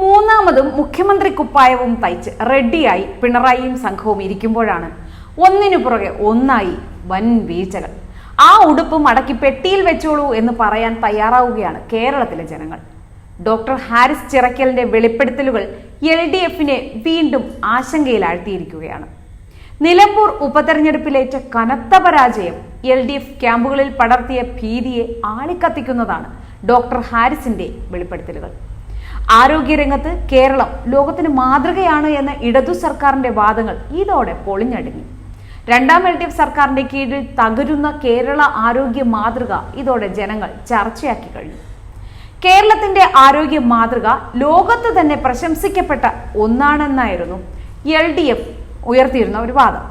മൂന്നാമതും മുഖ്യമന്ത്രി കുപ്പായവും തയ്ച്ച് റെഡിയായി പിണറായിയും സംഘവും ഇരിക്കുമ്പോഴാണ്. ഒന്നിനു പുറകെ ഒന്നായി വൻ വീഴ്ചകൾ. ആ ഉടുപ്പ് മടക്കി പെട്ടിയിൽ വെച്ചോളൂ എന്ന് പറയാൻ തയ്യാറാവുകയാണ് കേരളത്തിലെ ജനങ്ങൾ. ഡോക്ടർ ഹാരിസ് ചിറക്കലിന്റെ വെളിപ്പെടുത്തലുകൾ എൽ ഡി എഫിനെ വീണ്ടും ആശങ്കയിലാഴ്ത്തിയിരിക്കുകയാണ്. നിലമ്പൂർ ഉപതെരഞ്ഞെടുപ്പിലേറ്റ കനത്ത പരാജയം എൽ ഡി എഫ് ക്യാമ്പുകളിൽ പടർത്തിയ ഭീതിയെ ആളിക്കത്തിക്കുന്നതാണ് ഡോക്ടർ ഹാരിസിന്റെ വെളിപ്പെടുത്തലുകൾ. ആരോഗ്യരംഗത്ത് കേരളം ലോകത്തിന് മാതൃകയാണ് എന്ന ഇടതു സർക്കാരിന്റെ വാദങ്ങൾ ഇതോടെ പൊളിഞ്ഞടുങ്ങി. രണ്ടാം എൽ ഡി എഫ് സർക്കാരിന്റെ കീഴിൽ തകരുന്ന കേരള ആരോഗ്യ മാതൃക ഇതോടെ ജനങ്ങൾ ചർച്ചയാക്കി കഴിഞ്ഞു. കേരളത്തിന്റെ ആരോഗ്യ മാതൃക ലോകത്ത് തന്നെ പ്രശംസിക്കപ്പെട്ട ഒന്നാണെന്നായിരുന്നു എൽ ഡി എഫ് ഉയർത്തിയിരുന്ന ഒരു വാദം.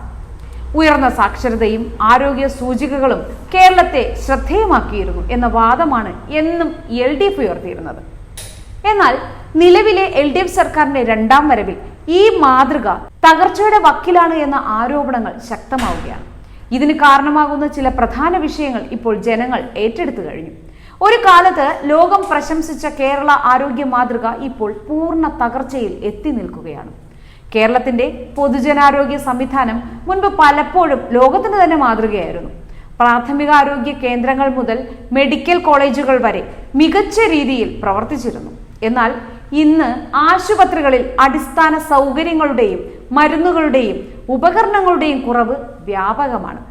ഉയർന്ന സാക്ഷരതയും ആരോഗ്യ സൂചികകളും കേരളത്തെ ശ്രദ്ധേയമാക്കിയിരുന്നു എന്ന വാദമാണ് എന്നും എൽ ഡി എഫ് ഉയർത്തിയിരുന്നത്. എന്നാൽ നിലവിലെ എൽ ഡി എഫ് സർക്കാരിന്റെ രണ്ടാം വരവിൽ ഈ മാതൃക തകർച്ചയുടെ വക്കിലാണ് എന്ന ആരോപണങ്ങൾ ശക്തമാവുകയാണ്. ഇതിന് കാരണമാകുന്ന ചില പ്രധാന വിഷയങ്ങൾ ഇപ്പോൾ ജനങ്ങൾ ഏറ്റെടുത്തു കഴിഞ്ഞു. ഒരു കാലത്ത് ലോകം പ്രശംസിച്ച കേരള ആരോഗ്യ മാതൃക ഇപ്പോൾ പൂർണ തകർച്ചയിൽ എത്തി നിൽക്കുകയാണ്. കേരളത്തിന്റെ പൊതുജനാരോഗ്യ സംവിധാനം മുൻപ് പലപ്പോഴും ലോകത്തിന് തന്നെ മാതൃകയായിരുന്നു. പ്രാഥമിക ആരോഗ്യ കേന്ദ്രങ്ങൾ മുതൽ മെഡിക്കൽ കോളേജുകൾ വരെ മികച്ച രീതിയിൽ പ്രവർത്തിച്ചിരുന്നു. എന്നാൽ ഇന്ന് ആശുപത്രികളിൽ അടിസ്ഥാന സൗകര്യങ്ങളുടെയും മരുന്നുകളുടെയും ഉപകരണങ്ങളുടെയും കുറവ് വ്യാപകമാണ്.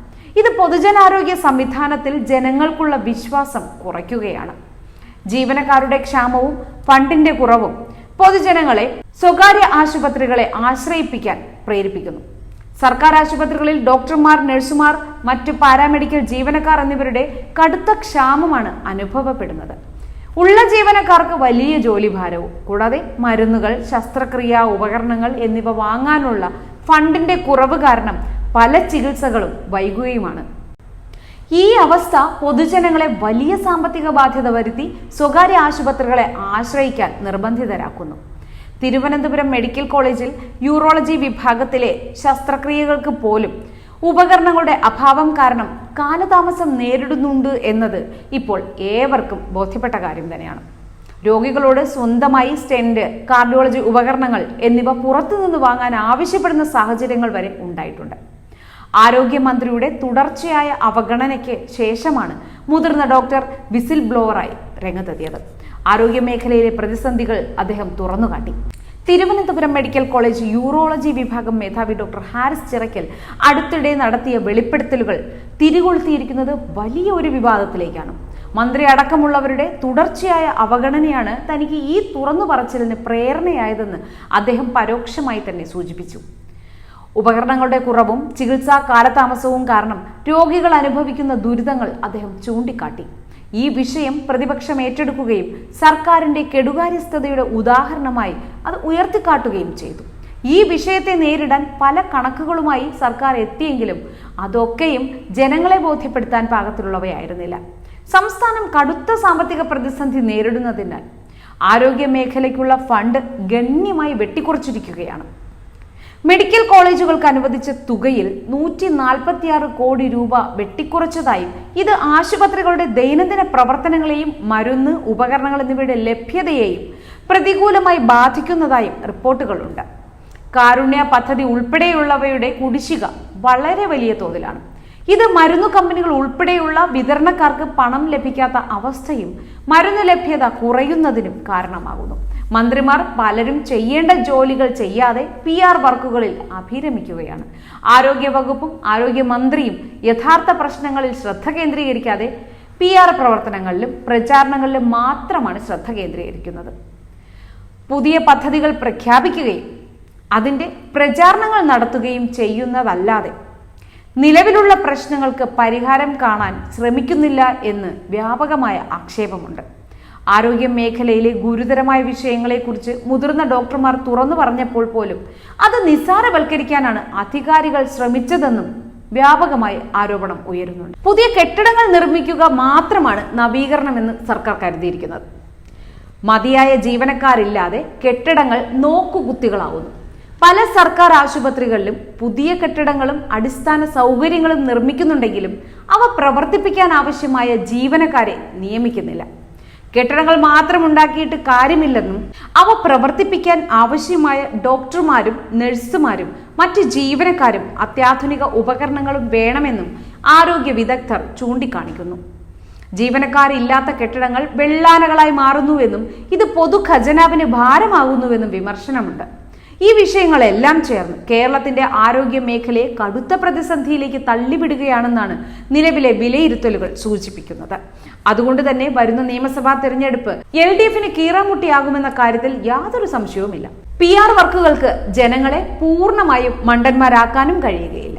ഇത് പൊതുജനാരോഗ്യ സംവിധാനത്തിൽ ജനങ്ങൾക്കുള്ള വിശ്വാസം കുറയ്ക്കുകയാണ്. ജീവനക്കാരുടെ ക്ഷാമവും ഫണ്ടിന്റെ കുറവും പൊതുജനങ്ങളെ സ്വകാര്യ ആശുപത്രികളെ ആശ്രയിപ്പിക്കാൻ പ്രേരിപ്പിക്കുന്നു. സർക്കാർ ആശുപത്രികളിൽ ഡോക്ടർമാർ നഴ്സുമാർ മറ്റ് പാരാമെഡിക്കൽ ജീവനക്കാർ എന്നിവരുടെ കടുത്ത ക്ഷാമമാണ് അനുഭവപ്പെടുന്നത്. ഉള്ള ജീവനക്കാർക്ക് വലിയ ജോലിഭാരവും. കൂടാതെ മരുന്നുകൾ ശസ്ത്രക്രിയ ഉപകരണങ്ങൾ എന്നിവ വാങ്ങാനുള്ള ഫണ്ടിന്റെ കുറവ് കാരണം പല ചികിത്സകളും വൈകുകയുമാണ്. ഈ അവസ്ഥ പൊതുജനങ്ങളെ വലിയ സാമ്പത്തിക ബാധ്യത വരുത്തി സ്വകാര്യ ആശുപത്രികളെ ആശ്രയിക്കാൻ നിർബന്ധിതരാക്കുന്നു. തിരുവനന്തപുരം മെഡിക്കൽ കോളേജിൽ യൂറോളജി വിഭാഗത്തിലെ ശസ്ത്രക്രിയകൾക്ക് പോലും ഉപകരണങ്ങളുടെ അഭാവം കാരണം കാലതാമസം നേരിടുന്നുണ്ട് എന്നത് ഇപ്പോൾ ഏവർക്കും ബോധ്യപ്പെട്ട കാര്യം തന്നെയാണ്. രോഗികളോട് സ്വന്തമായി സ്റ്റെന്റ് കാർഡിയോളജി ഉപകരണങ്ങൾ എന്നിവ പുറത്തുനിന്ന് വാങ്ങാൻ ആവശ്യപ്പെടുന്ന സാഹചര്യങ്ങൾ വരെ ഉണ്ടായിട്ടുണ്ട്. ആരോഗ്യമന്ത്രിയുടെ തുടർച്ചയായ അവഗണനയ്ക്ക് ശേഷമാണ് മുതിർന്ന ഡോക്ടർ വിസിൽ ബ്ലോവറായി രംഗത്തെത്തിയത്. ആരോഗ്യമേഖലയിലെ പ്രതിസന്ധികൾ അദ്ദേഹം തുറന്നുകാട്ടി. തിരുവനന്തപുരം മെഡിക്കൽ കോളേജ് യൂറോളജി വിഭാഗം മേധാവി ഡോക്ടർ ഹാരിസ് ചിറക്കൽ അടുത്തിടെ നടത്തിയ വെളിപ്പെടുത്തലുകൾ തിരികൊളുത്തിയിരിക്കുന്നത് വലിയ ഒരു വിവാദത്തിലേക്കാണ്. മന്ത്രി അടക്കമുള്ളവരുടെ തുടർച്ചയായ അവഗണനയാണ് തനിക്ക് ഈ തുറന്നു പറച്ചിലിന് പ്രേരണയായതെന്ന് അദ്ദേഹം പരോക്ഷമായി തന്നെ സൂചിപ്പിച്ചു. ഉപകരണങ്ങളുടെ കുറവും ചികിത്സാ കാലതാമസവും കാരണം രോഗികൾ അനുഭവിക്കുന്ന ദുരിതങ്ങൾ അദ്ദേഹം ചൂണ്ടിക്കാട്ടി. ഈ വിഷയം പ്രതിപക്ഷം ഏറ്റെടുക്കുകയും സർക്കാരിന്റെ കെടുകാര്യസ്ഥതയുടെ ഉദാഹരണമായി അത് ഉയർത്തിക്കാട്ടുകയും ചെയ്തു. ഈ വിഷയത്തെ നേരിടാൻ പല കണക്കുകളുമായി സർക്കാർ എത്തിയെങ്കിലും അതൊക്കെയും ജനങ്ങളെ ബോധ്യപ്പെടുത്താൻ പാകത്തിലുള്ളവയായിരുന്നില്ല. സംസ്ഥാനം കടുത്ത സാമ്പത്തിക പ്രതിസന്ധി നേരിടുന്നതിനാൽ ആരോഗ്യ മേഖലയ്ക്കുള്ള ഫണ്ട് ഗണ്യമായി വെട്ടിക്കുറച്ചിരിക്കുകയാണ്. മെഡിക്കൽ കോളേജുകൾക്ക് അനുവദിച്ച തുകയിൽ നൂറ്റി നാൽപ്പത്തിയാറ് കോടി രൂപ വെട്ടിക്കുറച്ചതായും ഇത് ആശുപത്രികളുടെ ദൈനംദിന പ്രവർത്തനങ്ങളെയും മരുന്ന് ഉപകരണങ്ങൾ എന്നിവയുടെ ലഭ്യതയെയും പ്രതികൂലമായി ബാധിക്കുന്നതായും റിപ്പോർട്ടുകളുണ്ട്. കാരുണ്യ പദ്ധതി ഉൾപ്പെടെയുള്ളവയുടെ കുടിശ്ശിക വളരെ വലിയ തോതിലാണ്. ഇത് മരുന്നു കമ്പനികൾ ഉൾപ്പെടെയുള്ള വിതരണക്കാർക്ക് പണം ലഭിക്കാത്ത അവസ്ഥയും മരുന്ന് ലഭ്യത കുറയുന്നതിനും കാരണമാകുന്നു. മന്ത്രിമാർ പലരും ചെയ്യേണ്ട ജോലികൾ ചെയ്യാതെ പി ആർ വർക്കുകളിൽ അഭിരമിക്കുകയാണ്. ആരോഗ്യവകുപ്പും ആരോഗ്യമന്ത്രിയും യഥാർത്ഥ പ്രശ്നങ്ങളിൽ ശ്രദ്ധ കേന്ദ്രീകരിക്കാതെ പി ആർ പ്രവർത്തനങ്ങളിലും പ്രചാരണങ്ങളിലും മാത്രമാണ് ശ്രദ്ധ കേന്ദ്രീകരിക്കുന്നത്. പുതിയ പദ്ധതികൾ പ്രഖ്യാപിക്കുകയും അതിന്റെ പ്രചാരണങ്ങൾ നടത്തുകയും ചെയ്യുന്നതല്ലാതെ നിലവിലുള്ള പ്രശ്നങ്ങൾക്ക് പരിഹാരം കാണാൻ ശ്രമിക്കുന്നില്ല എന്ന് വ്യാപകമായ ആക്ഷേപമുണ്ട്. ആരോഗ്യ മേഖലയിലെ ഗുരുതരമായ വിഷയങ്ങളെക്കുറിച്ച് മുതിർന്ന ഡോക്ടർമാർ തുറന്നു പറഞ്ഞപ്പോൾ പോലും അത് നിസ്സാരവൽക്കരിക്കാനാണ് അധികാരികൾ ശ്രമിച്ചതെന്നും വ്യാപകമായി ആരോപണം ഉയരുന്നുണ്ട്. പുതിയ കെട്ടിടങ്ങൾ നിർമ്മിക്കുക മാത്രമാണ് നവീകരണമെന്ന് സർക്കാർ കരുതിയിരിക്കുന്നത്. മതിയായ ജീവനക്കാരില്ലാതെ കെട്ടിടങ്ങൾ നോക്കുകുത്തികളാവുന്നു. പല സർക്കാർ ആശുപത്രികളിലും പുതിയ കെട്ടിടങ്ങളും അടിസ്ഥാന സൗകര്യങ്ങളും നിർമ്മിക്കുന്നുണ്ടെങ്കിലും അവ പ്രവർത്തിപ്പിക്കാൻ ആവശ്യമായ ജീവനക്കാരെ നിയമിക്കുന്നില്ല. കെട്ടിടങ്ങൾ മാത്രം ഉണ്ടാക്കിയിട്ട് കാര്യമില്ലെന്നും അവ പ്രവർത്തിപ്പിക്കാൻ ആവശ്യമായ ഡോക്ടർമാരും നഴ്സുമാരും മറ്റ് ജീവനക്കാരും അത്യാധുനിക ഉപകരണങ്ങളും വേണമെന്നും ആരോഗ്യ വിദഗ്ധർ ചൂണ്ടിക്കാണിക്കുന്നു. ജീവനക്കാരില്ലാത്ത കെട്ടിടങ്ങൾ വെള്ളാനകളായി മാറുന്നുവെന്നും ഇത് പൊതു ഖജനാവിന് ഭാരമാകുന്നുവെന്നും വിമർശനമുണ്ട്. ഈ വിഷയങ്ങളെല്ലാം ചേർന്ന് കേരളത്തിന്റെ ആരോഗ്യ മേഖലയെ കടുത്ത പ്രതിസന്ധിയിലേക്ക് തള്ളിവിടുകയാണെന്നാണ് നിലവിലെ വിലയിരുത്തലുകൾ സൂചിപ്പിക്കുന്നത്. അതുകൊണ്ട് തന്നെ വരുന്ന നിയമസഭാ തെരഞ്ഞെടുപ്പ് എൽ ഡി എഫിന് കീറാമുട്ടിയാകുമെന്ന കാര്യത്തിൽ യാതൊരു സംശയവുമില്ല. പി ആർ വർക്കുകൾക്ക് ജനങ്ങളെ പൂർണമായും മണ്ടന്മാരാക്കാനും കഴിയുകയില്ല.